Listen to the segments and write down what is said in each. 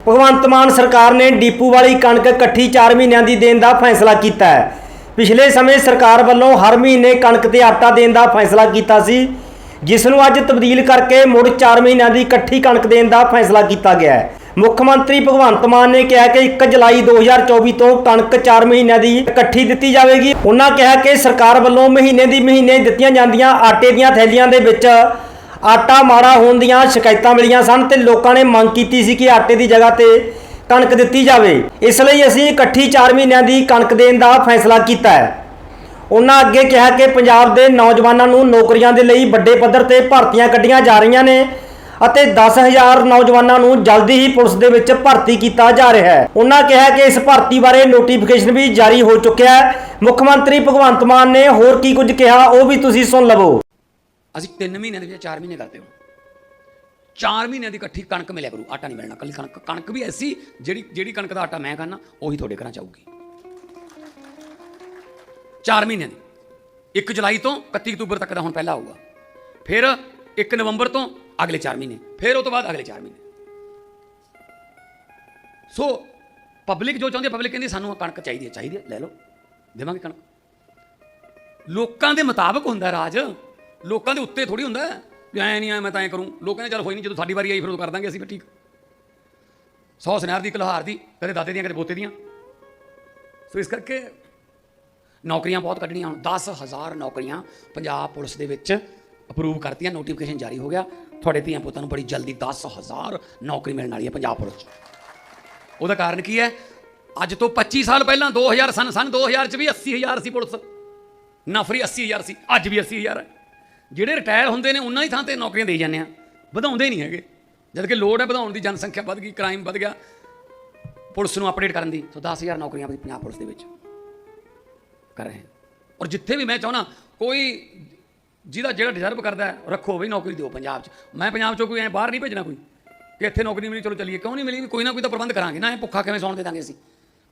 ਭਗਵੰਤ ਮਾਨ ਸਰਕਾਰ ਨੇ ਡੀਪੂ ਵਾਲੀ ਕਣਕ ਇਕੱਠੀ 4 ਮਹੀਨਿਆਂ ਦੀ ਦੇਣ ਦਾ ਫੈਸਲਾ ਕੀਤਾ ਹੈ। ਪਿਛਲੇ ਸਮੇਂ ਸਰਕਾਰ ਵੱਲੋਂ ਹਰ ਮਹੀਨੇ ਕਣਕ ਤੇ ਆਟਾ ਦੇਣ ਦਾ ਫੈਸਲਾ ਕੀਤਾ ਸੀ, ਜਿਸ ਨੂੰ ਅੱਜ ਤਬਦੀਲ ਕਰਕੇ ਮੁੜ 4 ਮਹੀਨਿਆਂ ਦੀ ਇਕੱਠੀ ਕਣਕ ਦੇਣ ਦਾ ਫੈਸਲਾ ਕੀਤਾ ਗਿਆ ਹੈ। ਮੁੱਖ ਮੰਤਰੀ ਭਗਵੰਤ ਮਾਨ ਨੇ ਕਿਹਾ ਕਿ 1 ਜੁਲਾਈ 2024 ਤੋਂ ਕਣਕ 4 ਮਹੀਨਿਆਂ ਦੀ ਇਕੱਠੀ ਦਿੱਤੀ ਜਾਵੇਗੀ। ਉਹਨਾਂ ਕਿਹਾ ਕਿ ਸਰਕਾਰ ਵੱਲੋਂ ਮਹੀਨੇ ਦੀ ਮਹੀਨੇ ਦਿੱਤੀਆਂ ਜਾਂਦੀਆਂ ਆਟੇ ਦੀਆਂ ਥੈਲੀਆਂ ਦੇ ਵਿੱਚ ਆਟਾ ਮਾੜਾ ਹੋਣ ਦੀਆਂ ਸ਼ਿਕਾਇਤਾਂ ਮਿਲੀਆਂ ਸਨ ਤੇ ਲੋਕਾਂ ਨੇ ਮੰਗ ਕੀਤੀ ਸੀ ਕਿ ਆਟੇ ਦੀ ਜਗ੍ਹਾ ਤੇ ਕਣਕ ਦਿੱਤੀ ਜਾਵੇ। ਇਸ ਲਈ ਅਸੀਂ ਇਕੱਠੀ 4 ਮਹੀਨਿਆਂ ਦੀ ਕਣਕ ਦੇਣ ਦਾ ਫੈਸਲਾ ਕੀਤਾ ਹੈ। ਉਹਨਾਂ ਅੱਗੇ ਕਿਹਾ ਕਿ ਪੰਜਾਬ ਦੇ ਨੌਜਵਾਨਾਂ ਨੂੰ ਨੌਕਰੀਆਂ ਦੇ ਲਈ ਵੱਡੇ ਪੱਧਰ ਤੇ ਭਰਤੀਆਂ ਕੱਢੀਆਂ ਜਾ ਰਹੀਆਂ ਨੇ ਅਤੇ 10000 ਨੌਜਵਾਨਾਂ ਨੂੰ ਜਲਦੀ ਹੀ ਪੁਲਿਸ ਦੇ ਵਿੱਚ ਭਰਤੀ ਕੀਤਾ ਜਾ ਰਿਹਾ ਹੈ। ਉਹਨਾਂ ਕਿਹਾ ਕਿ ਇਸ ਭਰਤੀ ਬਾਰੇ ਨੋਟੀਫਿਕੇਸ਼ਨ ਵੀ ਜਾਰੀ ਹੋ ਚੁੱਕਿਆ ਹੈ। ਮੁੱਖ ਮੰਤਰੀ ਭਗਵੰਤ ਮਾਨ ਨੇ ਹੋਰ ਕੀ ਕੁਝ ਕਿਹਾ ਉਹ ਵੀ ਤੁਸੀਂ ਸੁਣ ਲਵੋ। ਅਸੀਂ 3 ਮਹੀਨਿਆਂ ਦੇ ਵਿੱਚ 4 ਮਹੀਨੇ ਕਰਦੇ ਹਾਂ। 4 ਮਹੀਨਿਆਂ ਦੀ ਇਕੱਠੀ ਕਣਕ ਮਿਲਿਆ ਕਰੂ, ਆਟਾ ਨਹੀਂ ਮਿਲਣਾ ਕੱਲੀ ਕਣਕ ਕਣਕ ਵੀ ਐਸੀ ਜਿਹੜੀ ਜਿਹੜੀ ਕਣਕ ਦਾ ਆਟਾ ਮੈਂ ਖਾਣਾ ਉਹੀ ਤੁਹਾਡੇ ਘਰਾਂ ਚ ਆਊਗੀ। 4 ਮਹੀਨਿਆਂ ਦੀ। 1 ਜੁਲਾਈ ਤੋਂ 31 ਅਕਤੂਬਰ ਤੱਕ ਦਾ ਹੁਣ ਪਹਿਲਾ ਆਊਗਾ। ਫਿਰ 1 ਨਵੰਬਰ ਤੋਂ ਅਗਲੇ 4 ਮਹੀਨੇ। ਫਿਰ ਉਹ ਤੋਂ ਬਾਅਦ ਅਗਲੇ 4 ਮਹੀਨੇ। ਸੋ ਪਬਲਿਕ ਜੋ ਚਾਹੁੰਦੀ ਹੈ ਪਬਲਿਕ ਕਹਿੰਦੀ ਸਾਨੂੰ ਕਣਕ ਚਾਹੀਦੀ ਹੈ ਚਾਹੀਦੀ ਹੈ, ਲੈ ਲਓ, ਦੇਵਾਂਗੇ ਕਣਕ। ਲੋਕਾਂ ਦੇ ਮੁਤਾਬਕ ਹੁੰਦਾ ਰਾਜ ਲੋਕਾਂ ਦੇ ਉੱਤੇ ਥੋੜੀ ਹੁੰਦਾ ਵੀ ਐ ਨਹੀਂ, ਐ ਮੈਂ ਤਾਂ ਐ ਕਰੂੰ। ਲੋਕਾਂ ਨੇ ਚੱਲ ਹੋਈ ਨਹੀਂ, ਜਦੋਂ ਸਾਡੀ ਵਾਰੀ ਆਈ ਫਿਰ ਉਹ ਕਰ ਦਾਂਗੇ ਅਸੀਂ ਵੀ ਠੀਕ। ਸੌ ਸੁਨਹਿਰ ਦੀ ਕਲਹਾਰ ਦੀ, ਕਦੇ ਦਾਦੇ ਦੀਆਂ, ਕਦੇ ਪੋਤੇ ਦੀਆਂ। ਸੋ ਇਸ ਕਰਕੇ ਨੌਕਰੀਆਂ ਬਹੁਤ ਕੱਢਣੀਆਂ ਹੁਣ। 10000 ਨੌਕਰੀਆਂ ਪੰਜਾਬ ਪੁਲਿਸ ਦੇ ਵਿੱਚ ਅਪਰੂਵ ਕਰਤੀਆਂ ਨੋਟੀਫਿਕੇਸ਼ਨ ਜਾਰੀ ਹੋ ਗਿਆ। ਤੁਹਾਡੇ ਧੀਆਂ ਪੁੱਤਾਂ ਨੂੰ ਬੜੀ ਜਲਦੀ 10000 ਨੌਕਰੀ ਮਿਲਣ ਵਾਲੀ ਹੈ ਪੰਜਾਬ ਪੁਲਿਸ 'ਚ। ਉਹਦਾ ਕਾਰਨ ਕੀ ਹੈ? ਅੱਜ ਤੋਂ 25 ਸਾਲ ਪਹਿਲਾਂ 2000 ਸਨ ਸਨ 2000 ਚ ਵੀ 80000 ਸੀ ਪੁਲਿਸ। ਨਫਰੀ 80000 ਸੀ, ਅੱਜ ਵੀ 80000 ਹੈ। ਜਿਹੜੇ ਰਿਟਾਇਰ ਹੁੰਦੇ ਨੇ, ਉਹਨਾਂ ਦੀ ਥਾਂ ਤੇ ਨੌਕਰੀਆਂ ਦੇਈ ਜਾਂਦੇ ਆ। ਵਧਾਉਂਦੇ ਨਹੀਂ ਹੈਗੇ। ਜਦ ਕਿ ਲੋੜ ਹੈ ਵਧਾਉਣ ਦੀ, ਜਨਸੰਖਿਆ ਵੱਧ ਗਈ ਕ੍ਰਾਈਮ ਵੱਧ ਗਿਆ, ਪੁਲਿਸ ਨੂੰ ਅਪਡੇਟ ਕਰਨ ਦੀ, ਸੋ 10000 ਨੌਕਰੀਆਂ ਵੀ ਪੰਜਾਬ ਪੁਲਿਸ ਦੇ ਵਿੱਚ ਕਰ ਰਹੇ ਔਰ ਜਿੱਥੇ ਵੀ ਮੈਂ ਚਾਹਣਾ ਕੋਈ ਜਿਹਦਾ ਜਿਹੜਾ ਡਿਜ਼ਰਵ ਕਰਦਾ ਰੱਖੋ ਵੀ ਨੌਕਰੀ ਦਿਓ ਪੰਜਾਬ 'ਚ। ਮੈਂ ਪੰਜਾਬ 'ਚੋਂ ਕੋਈ ਐ ਬਾਹਰ ਨਹੀਂ ਭੇਜਣਾ ਕੋਈ, ਕਿ ਇੱਥੇ ਨੌਕਰੀ ਮਿਲੀ, ਚਲੋ ਚੱਲੀਏ। ਕਿਉਂ ਨਹੀਂ ਮਿਲੀ? ਕੋਈ ਨਾ ਕੋਈ ਤਾਂ ਪ੍ਰਬੰਧ ਕਰਾਂਗੇ ਨਾ ਇਹ ਭੁੱਖਾ ਕਿਵੇਂ ਸੌਣ ਦੇ ਦਾਂਗੇ ਅਸੀਂ?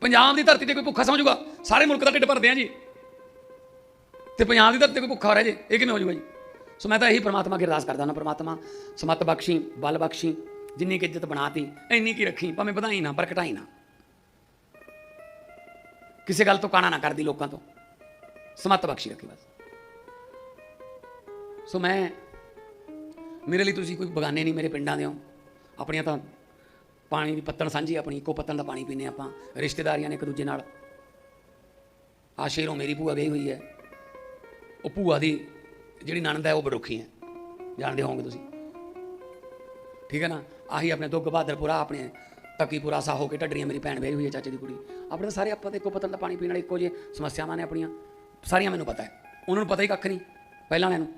ਪੰਜਾਬ ਦੀ ਧਰਤੀ ਤੇ ਕੋਈ ਭੁੱਖਾ ਸੌਂ ਜਾਊਗਾ? ਸਾਰੇ ਮੁਲਕ ਦਾ ਢਿੱਡ ਭਰਦੇ ਆ ਜੀ। ਤੇ ਪੰਜਾਬ ਦੀ ਧਰਤੀ ਤੇ ਕੋਈ ਭੁੱਖਾ ਹੋ ਰਿਹਾ ਜੀ, ਇਹ ਕਿਵੇਂ ਹੋ ਜਾਊਗਾ ਜੀ? ਸੋ ਮੈਂ ਤਾਂ ਇਹੀ ਪ੍ਰਮਾਤਮਾ ਅੱਗੇ ਅਰਦਾਸ ਕਰਦਾ ਹਾਂ ਪ੍ਰਮਾਤਮਾ, ਸਮਤ ਬਖਸ਼ੀ, ਬਲ ਬਖਸ਼ੀ, ਜਿੰਨੀ ਕਿ ਇੱਜ਼ਤ ਬਣਾਤੀ, ਇੰਨੀ ਕੀ ਰੱਖੀ, ਭਾਵੇਂ ਵਧਾਈ ਨਾ ਪਰ ਘਟਾਈ ਨਾ। ਕਿਸੇ ਗੱਲ ਤੋਂ ਕਾਣਾ ਨਾ ਕਰਦੀ ਲੋਕਾਂ ਤੋਂ। ਸਮਤ ਬਖਸ਼ੀ ਰੱਖੀ ਬਸ। ਸੋ ਮੈਂ, ਮੇਰੇ ਲਈ ਤੁਸੀਂ ਕੋਈ ਬਗਾਨੇ ਨਹੀਂ ਮੇਰੇ ਪਿੰਡਾਂ ਦੇ ਹੋ। ਆਪਣੀਆਂ ਤਾਂ ਪਾਣੀ ਦੀ ਪੱਤਣ ਸਾਂਝੀ, ਆਪਣੀ ਇੱਕੋ ਪੱਤਣ ਦਾ ਪਾਣੀ ਪੀਨੇ ਆਪਾਂ, ਰਿਸ਼ਤੇਦਾਰੀਆਂ ਨੇ ਇੱਕ ਦੂਜੇ ਨਾਲ। ਆ ਸ਼ੇਰੋਂ ਮੇਰੀ ਭੂਆ ਗਈ ਹੋਈ ਹੈ। ਉਹ ਭੂਆ ਦੀ ਜਿਹੜੀ ਨਣਦ ਹੈ ਉਹ ਬੜੋਖੀ ਹੈ। ਜਾਣਦੇ ਹੋਵੋਗੇ ਤੁਸੀਂ। ਠੀਕ ਹੈ ਨਾ? ਆਹੀ ਆਪਣੇ ਦੁੱਗ ਬਹਾਦਰਪੁਰਾ ਆਪਣੇ ਤੱਕੀਪੁਰਾ ਸਾਹ ਹੋ ਕੇ ਢੱਡਰੀਆਂ ਮੇਰੀ ਭੈਣ ਵਿਆਹੀ ਹੋਈ ਹੈ, ਚਾਚੇ ਦੀ ਕੁੜੀ। ਆਪਣੇ ਤਾਂ ਸਾਰੇ ਆਪਾਂ ਤੇ ਇੱਕੋ ਪਤਨ ਦਾ ਪਾਣੀ ਪੀਣ ਵਾਲੇ ਇੱਕੋ ਜਿਹੇ ਸਮੱਸਿਆਵਾਂ ਨੇ ਆਪਣੀਆਂ। ਸਾਰੀਆਂ ਮੈਨੂੰ ਪਤਾ ਹੈ। ਉਹਨਾਂ ਨੂੰ ਪਤਾ ਹੀ ਕੱਖ ਨਹੀਂ। ਪਹਿਲਾਂ ਵਾਲਿਆਂ ਨੂੰ।